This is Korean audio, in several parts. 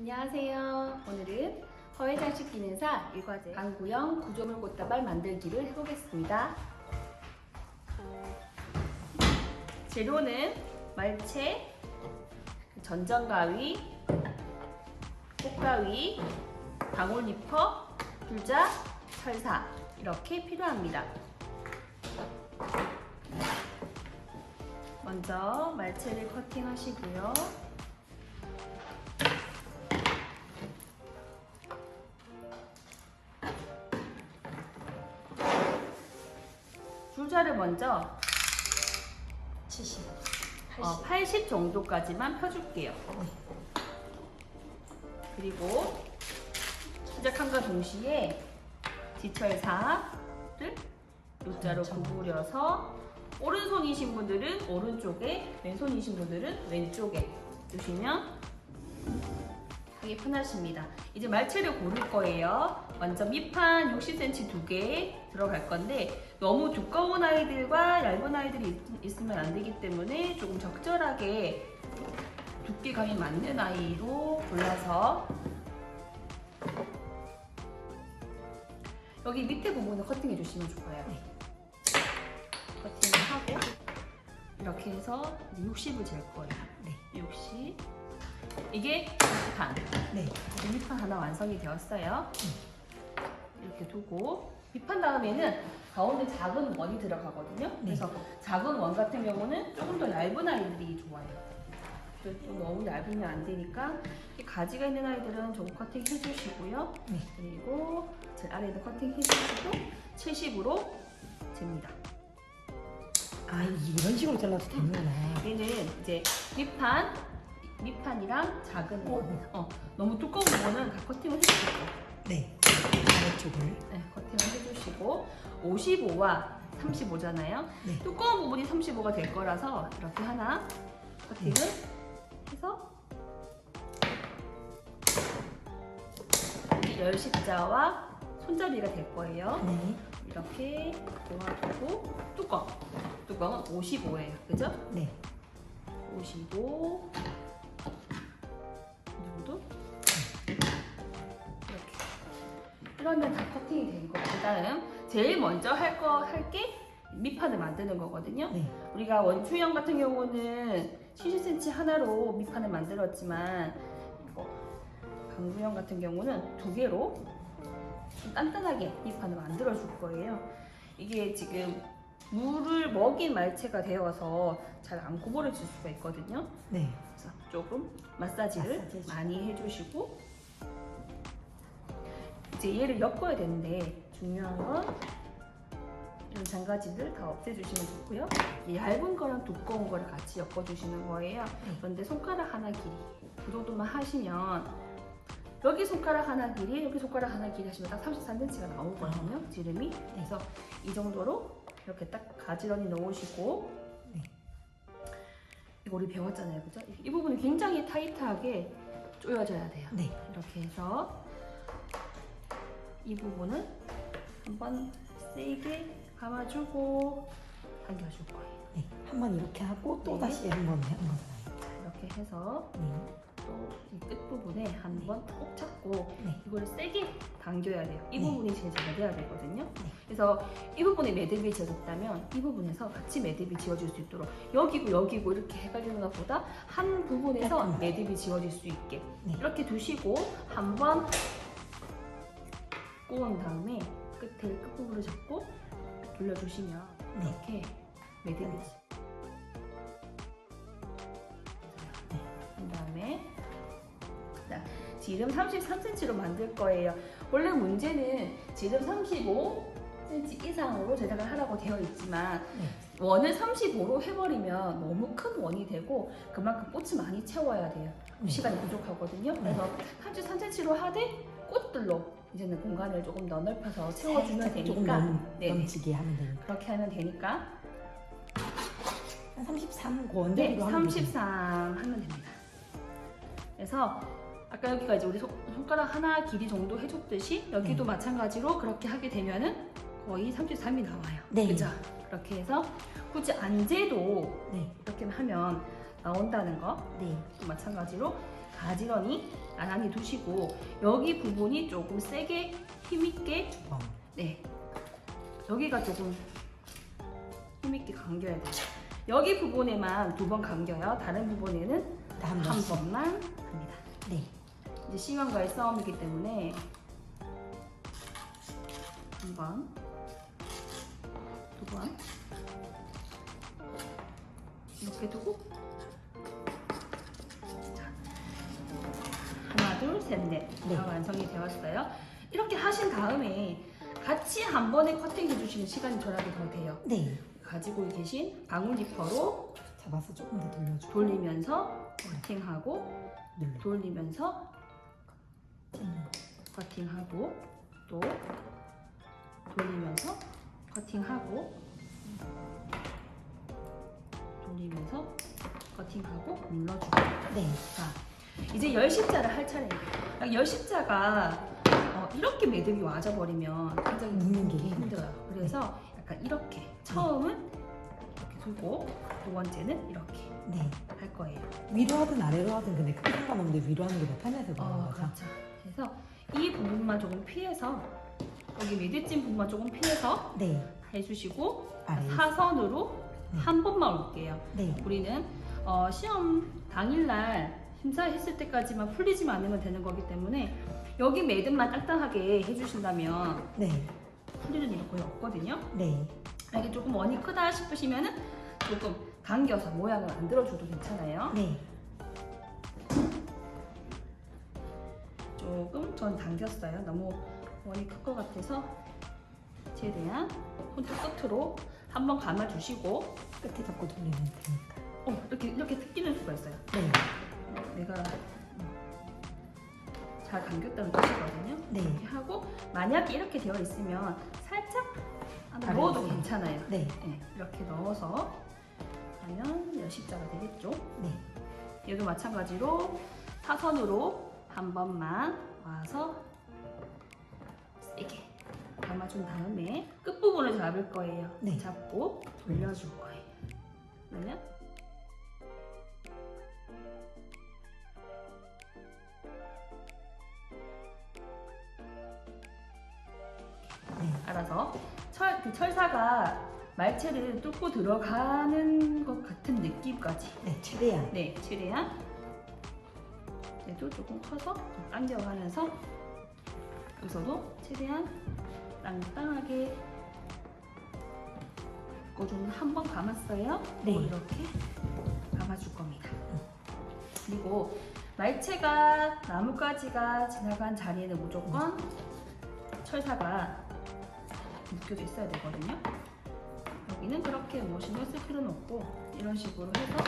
안녕하세요. 오늘은 허회장식 기능사 일과제 강구형 구조물 꽃다발 만들기를 해보겠습니다. 재료는 말채, 전정가위, 꽃가위, 방울리퍼, 불자, 철사 이렇게 필요합니다. 먼저 말채를 커팅하시고요. 줄자를 먼저 70, 80. 어, 80 정도까지만 펴줄게요. 그리고 시작함과 동시에 지철사를 요자로 그렇죠. 구부려서 오른손이신 분들은 오른쪽에 왼손이신 분들은 왼쪽에 두시면 하기 편하십니다. 이제 말채를 고를 거예요. 먼저 밑판 60cm 두 개 들어갈 건데 너무 두꺼운 아이들과 얇은 아이들이 있- 있으면 안 되기 때문에 조금 적절하게 두께감이 맞는 아이로 골라서 여기 밑에 부분을 커팅해 주시면 좋아요. 커팅을 하고 이렇게 해서 이제 60을 잴 거예요. 네. 60 이게 밑판 네. 밑판 하나 완성이 되었어요. 이렇게 두고 밑판 다음에는 가운데 작은 원이 들어가거든요. 네. 그래서 작은 원 같은 경우는 조금 더 얇은 아이들이 좋아요. 또- 또 너무 얇으면 안 되니까 이 가지가 있는 아이들은 조금 커팅 해주시고요. 네. 그리고 제일 아래도 커팅 해주시고 70으로 잽니다. 아, 이런 식으로 잘라도 되는구나. 얘는 이제 밑판, 밑판이랑 작은 원. 어. 어, 너무 두꺼운 부분은 다 커팅을 해주시고 네. 아래쪽을. 네, 커팅을 해주시고 55와 35잖아요. 네. 두꺼운 부분이 35가 될 거라서 이렇게 하나 커팅을 해서 이 열십자와 손잡이가 될 거예요. 네. 이렇게 놓아두고 뚜껑 뚜껑은 55예요. 그죠? 네. 55 이러면 다 커팅이 된 거고 그다음 제일 먼저 할 거 할 게 밑판을 만드는 거거든요. 네. 우리가 원추형 같은 경우는 70cm 하나로 밑판을 만들었지만 이거 강구형 같은 경우는 두 개로 좀 단단하게 밑판을 만들어 줄 거예요. 이게 지금 물을 먹인 말체가 되어서 잘 안 구부러질 수가 있거든요. 네. 그래서 조금 마사지를 마사지 해주고. 많이 해주시고 이제 얘를 엮어야 되는데 중요한 건 이런 장가지를 다 없애주시면 좋고요. 이 얇은 거랑 두꺼운 거를 같이 엮어주시는 거예요. 네. 그런데 손가락 하나 길이 그 정도만 하시면 여기 손가락 하나 길이 여기 손가락 하나 길이 하시면 딱 33cm가 나오거든요. 지름이. 그래서 이 정도로 이렇게 딱 가지런히 넣으시고 네. 이거 우리 배웠잖아요, 그죠? 이 부분이 굉장히 타이트하게 조여져야 돼요. 네. 이렇게 해서 이 부분은 한번 세게 감아주고 당겨줄 거예요. 네. 한 번 이렇게 하고 또 네. 다시 한번 한 번. 이렇게 해서 네. 또 이 끝부분에 한번 꼭 잡고 네. 이걸 세게 당겨야 돼요. 이 네. 부분이 제일 잘 돼야 되거든요. 네. 그래서 이 부분에 매듭이 지어졌다면 이 부분에서 같이 매듭이 지어질 수 있도록 여기고 여기고 이렇게 헷갈리는 것보다 한 부분에서 깔끔하게. 매듭이 지어질 수 있게 네. 이렇게 두시고 한번 꼬은 다음에 끝에 끝부분을 잡고 돌려주시면 네. 이렇게 매듭이 지- 한 다음에 자, 지름 33cm로 만들 거예요. 원래 문제는 지름 35cm 이상으로 제작을 하라고 되어 있지만 네. 원을 35로 해버리면 너무 큰 원이 되고 그만큼 꽃이 많이 채워야 돼요. 네. 시간이 부족하거든요. 그래서 33cm로 하되 꽃들로 이제는 공간을 조금 더 넓혀서 채워주면 살짝 조금 되니까 넘, 네. 넘치게 하면 되니까. 그렇게 하면 되니까 한 33, 그 네, 원대로 하면 33 하면 됩니다. 그래서 아까 여기가 이제 우리 손, 손가락 하나 길이 정도 해줬듯이 여기도 네. 마찬가지로 그렇게 하게 되면은 거의 33이 나와요. 네. 그죠? 그렇게 해서 굳이 안 재도 네. 이렇게 하면 나온다는 거 네. 또 마찬가지로 가지런히 나란히 두시고 여기 부분이 조금 세게 힘있게 어. 네 여기가 조금 힘있게 감겨야 돼요. 여기 부분에만 두 번 감겨요. 다른 부분에는 한 한. 번만 합니다. 네. 이제 시간과의 싸움이기 때문에 한 번, 두 번, 이렇게 두고 넷. 네. 다 완성이 되었어요. 이렇게 하신 다음에 같이 한 번에 커팅 해 주시는 시간이 저라도 더 돼요. 네. 가지고 계신 방울 지퍼로 잡아서 조금 더 돌려주고. 돌리면서 커팅하고 눌러. 돌리면서. 커팅하고 또 돌리면서 커팅하고 돌리면서 커팅하고 눌러주고 네. 자 이제 열십자를 할 차례예요 열십자가 어, 이렇게 매듭이 와져버리면 굉장히 묶는 게 힘들어요 그래서 약간 이렇게 처음은 이렇게 두고 두 번째는 이렇게 네. 할 거예요 위로 하든 아래로 하든 근데 크게 상관없는데 위로 하는 게 더 편해서 그런 어, 거죠. 그렇죠. 그래서 이 부분만 조금 피해서 여기 매듭진 부분만 조금 피해서 네. 해주시고 아래. 사선으로 네. 한 번만 올게요. 네. 우리는 어, 시험 당일날 심사했을 때까지만 풀리지만 않으면 되는 거기 때문에 여기 매듭만 딱딱하게 해주신다면 네. 풀리는 일은 거의 없거든요. 네. 이게 조금 원이 크다 싶으시면은 조금 당겨서 모양을 만들어줘도 괜찮아요. 네. 조금 전 당겼어요. 너무 원이 클 것 같아서 최대한 손톱 끝으로 한번 감아주시고 끝에 잡고 돌리면 되니까. 어, 이렇게 이렇게 뜯기는 수가 있어요. 네. 내가 음, 잘 감겼다는 뜻이거든요. 네. 이렇게 하고 만약에 이렇게 되어 있으면 살짝 넣어도. 괜찮아요. 네. 네, 이렇게 넣어서 하면 열십자가 되겠죠. 네. 얘도 마찬가지로 사선으로 한 번만 와서 세게 감아준 다음에 끝부분을 잡을 거예요. 네. 잡고 돌려줄 거예요. 그러면 네. 알아서 철, 그 철사가 말체를 뚫고 들어가는 것 같은 느낌까지 네. 최대한. 네, 최대한 얘도 조금 커서 좀 당겨가면서 여기서도 최대한 땅땅하게 거좀 한번 감았어요. 네. 그리고 이렇게 감아줄 겁니다. 그리고 말체가 나뭇가지가 지나간 자리에는 무조건 철사가 묶여져 있어야 되거든요. 여기는 그렇게 뭐 신경 쓸 필요는 없고 이런 식으로 해서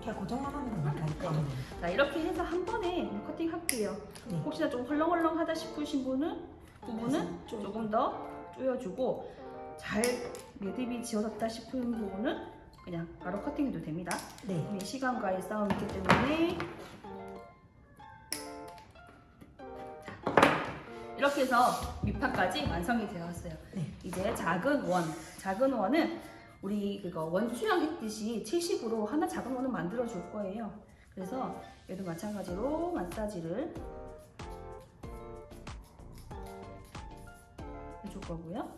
그냥 고정만 하면 되니까 하면 되니까. 자 이렇게 해서 한 번에 커팅 할게요. 네. 혹시나 좀 헐렁헐렁하다 싶으신 분은 부분은 좀- 조금 더 조여주고 잘 매듭이 지어졌다 싶은 부분은 그냥 바로 커팅해도 됩니다. 네. 시간과의 싸움이기 때문에 이렇게 해서 밑판까지 완성이 되었어요. 네. 이제 작은 원, 작은 원은 우리 그거 원수양 했듯이 70으로 하나 작은 원을 만들어 줄 거예요. 그래서 얘도 마찬가지로 마사지를 해줄 거고요.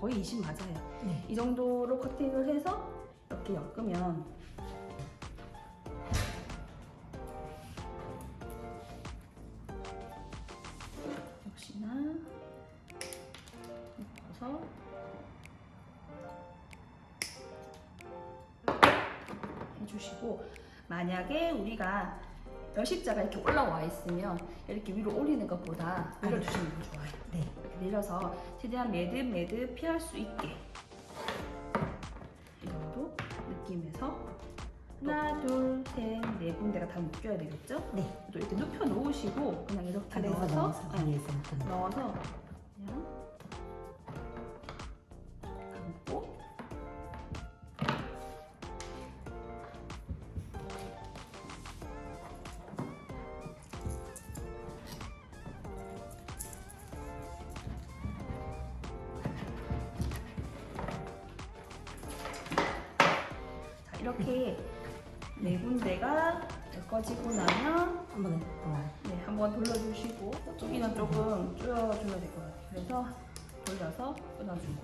거의 20 맞아요. 네. 이 정도로 커팅을 해서 이렇게 엮으면 역시나 묶어서 해주시고 만약에 우리가 열십자가 이렇게 올라와 있으면 이렇게 위로 올리는 것보다 내려주시는 게 좋아요. 네. 내려서 최대한 매듭 매듭 피할 수 있게 이 정도 느낌에서 하나 둘 셋 네 군데가 다 묶여야 되겠죠? 네. 또 이렇게 눕혀 놓으시고 그냥 이렇게 아래에서 넣어서 넣어서 네, 거. 넣어서 그냥 꺼지고 나면 한 번에. 어. 네, 한번 돌려주시고 여기는 조금 줄여주면 될것 같아요. 그래서 돌려서 끊어주고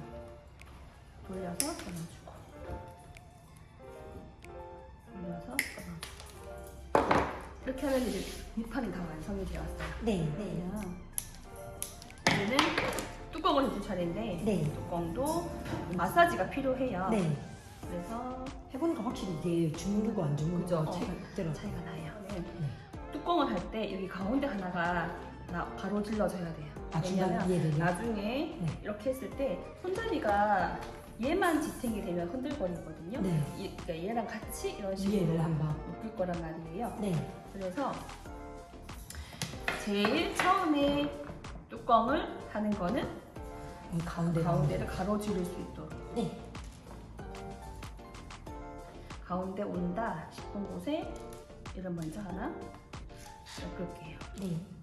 돌려서 끊어주고 돌려서 끊어주고 이렇게 하면 이제 밑판이 다 완성이 되었어요. 네. 네. 이제는 뚜껑을 해줄 차례인데 네. 뚜껑도 마사지가 필요해요. 네. 그래서 해보니까 확실히 이게 주무르고 안 주무르고 그죠? 차이가 있더라고요. 차이가 나요. 뚜껑을 할 때 여기 가운데 하나가 나 바로 질러져야 돼요. 아, 중간 왜냐면. 나중에 네. 이렇게 했을 때 손잡이가 얘만 지탱이 되면 흔들거리거든요. 네. 이- 그러니까 얘랑 같이 이런 식으로 이해를 한번. 묶을 거란 말이에요. 네. 그래서 제일 처음에 뚜껑을 하는 거는 이 가운데. 가운데를 가로지를 수 있도록 네. 가운데 온다 싶은 곳에 이런 먼저 하나 엮을게요. 네.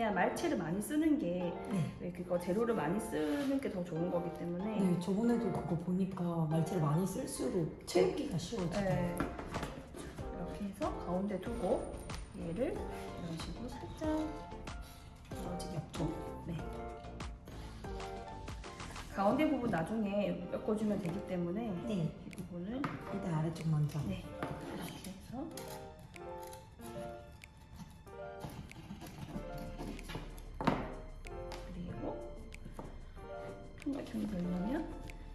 최대한 말채를 많이 쓰는 게 네. 왜 그거 재료를 많이 쓰는 게 더 좋은 거기 때문에 네. 저번에도 그거 보니까 말채를 많이 쓸수록 채우기가 쉬워져요. 네. 이렇게 해서 가운데 두고 얘를 이런 식으로 살짝 넣어지게 엮죠. 네. 가운데 부분 나중에 엮어주면 되기 때문에 네. 이 부분을 일단 아래쪽 먼저. 네 이렇게 해서 통과점이 되려면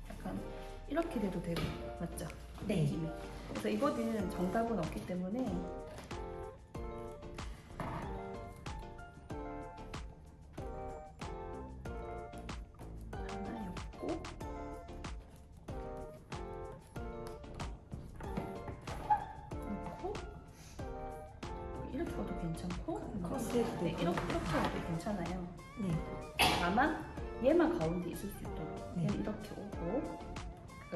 약간 이렇게 돼도 되고 맞죠? 네. 느낌이. 그래서 이거는 정답은 없기 때문에 가운데 있을 수 있도록 네. 얘는 이렇게 오고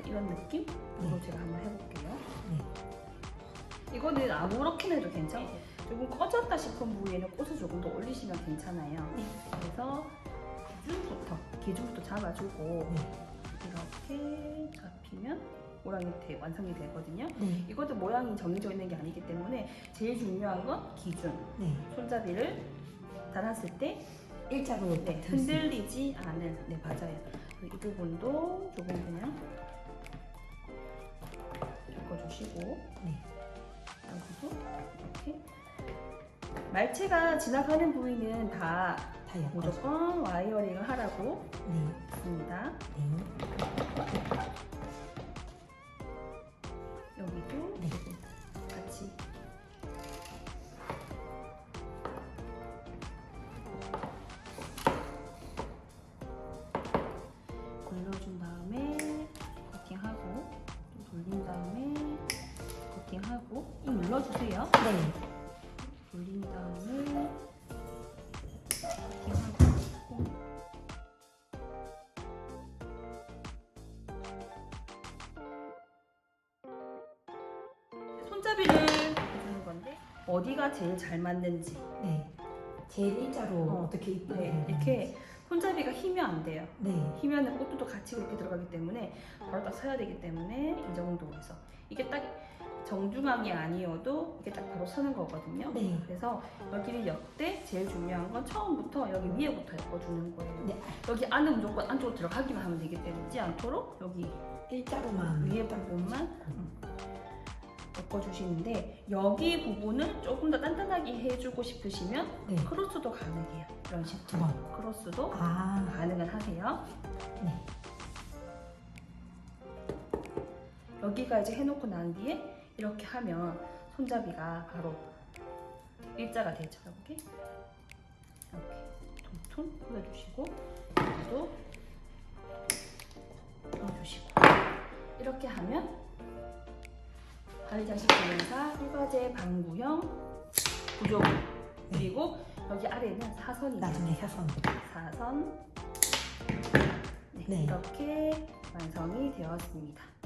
이런 느낌으로 네. 제가 한번 해볼게요. 네. 이거는 아무렇게나 해도 괜찮고 조금 꺼졌다 싶은 부위에는 꽃을 조금 더 올리시면 괜찮아요. 네. 그래서 기준부터 기준부터 잡아주고 네. 이렇게 잡히면 모양이 대, 완성이 되거든요. 네. 이것도 모양이 정해져 있는 게 아니기 때문에 제일 중요한 건 기준. 네. 손잡이를 달았을 때 일자로 네, 딱 들수 흔들리지 않은 네 맞아요. 그리고 이 부분도 조금 그냥 엮어주시고 네. 여기도 이렇게 말체가 지나가는 부위는 다 다 엮어줘. 무조건 와이어링을 하라고 네. 했습니다. 네. 여기도 네. 눌러주세요. 네. 돌린 다음에 손잡이를 해주는 건데 어디가 제일 잘 맞는지 네. 제일 일자로 어. 어. 떻게 이쁘게 네. 이렇게 손잡이가 휘면 안 돼요. 네. 휘면은 꽃도 같이 그렇게 들어가기 때문에 바로 딱 서야 되기 때문에 이 정도에서 이게 딱 정중앙이 아니어도 이게 딱 바로 서는 거거든요. 네. 그래서 여기를 엮되 제일 중요한 건 처음부터 여기 위에부터 엮어주는 거예요. 네. 여기 안은 무조건 안쪽으로 들어가기만 하면 되기 때문에 지 않도록 여기 일자로만 위에 부분만 음, 엮어주시는데 여기 부분을 조금 더 단단하게 해주고 싶으시면 네. 크로스도 가능해요. 이런 식으로 두 번. 크로스도 아. 가능은 하세요. 네. 여기가 이제 해놓고 난 뒤에 이렇게 하면 손잡이가 바로 일자가 되죠. 이렇게 이렇게 톤톤 풀어주시고 여기도 풀어주시고 이렇게 하면 바리자식 기능사 일과제 방구형 구조 그리고 여기 아래는 사선이 나중에 사선. 사선 네, 네. 이렇게 완성이 되었습니다.